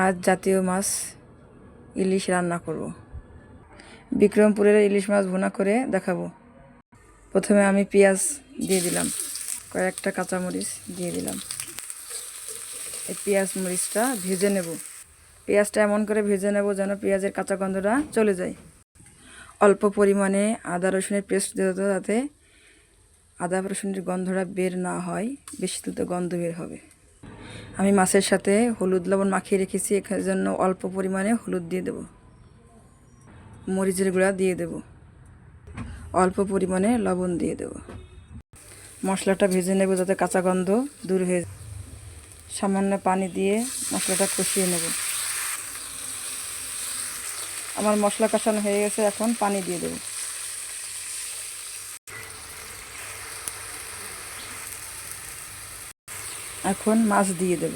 আজ জাতীয় মাছ ইলিশ রান্না করব। বিক্রমপুরের ইলিশ মাছ ভুনা করে দেখাবো। প্রথমে আমি পেঁয়াজ দিয়ে দিলাম, কয়েকটা কাঁচামরিচ দিয়ে দিলাম। এই পেঁয়াজ মরিচটা ভেজে নেব। পেঁয়াজটা এমন করে ভেজে নেব যেন পেঁয়াজের কাঁচা গন্ধটা চলে যায়। অল্প পরিমাণে আদা রসুনের পেস্ট দিয়ে দেবো যাতে আদা রসুনের গন্ধটা বের না হয়, বেশি তুলতে গন্ধ বের হবে। আমি মাছের সাথে হলুদ লবণ মাখিয়ে রেখেছি, এখানে জন্য অল্প পরিমাণে হলুদ দিয়ে দেব। মরিচের গুঁড়া দিয়ে দেব। অল্প পরিমাণে লবণ দিয়ে দেব। মশলাটা ভেজে নেব যাতে কাঁচা গন্ধ দূর হয়ে সামান্য পানি দিয়ে মশলাটা কষিয়ে নেব। আমার মশলা কষানো হয়ে গেছে, এখন পানি দিয়ে দেব। এখন মাছ দিয়ে দেব।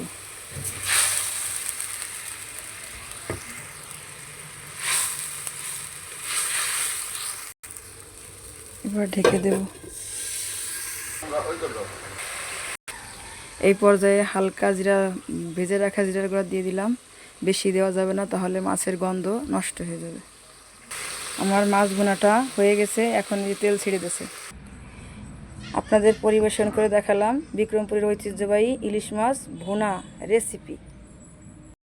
এবার ঢেকে দেব। এই পর্যায়ে হালকা জিরা, ভেজে রাখা জিরার গুঁড়া দিয়ে দিলাম। বেশি দেওয়া যাবে না, তাহলে মাছের গন্ধ নষ্ট হয়ে যাবে। আমার মাছ ভুনাটা হয়ে গেছে, এখন তেল ছেড়ে দিয়েছে আপনাদের পরিবেশন করে দেখালাম বিক্রমপুরের ঐতিহ্যবাহী ইলিশ মাছ ভুনা রেসিপি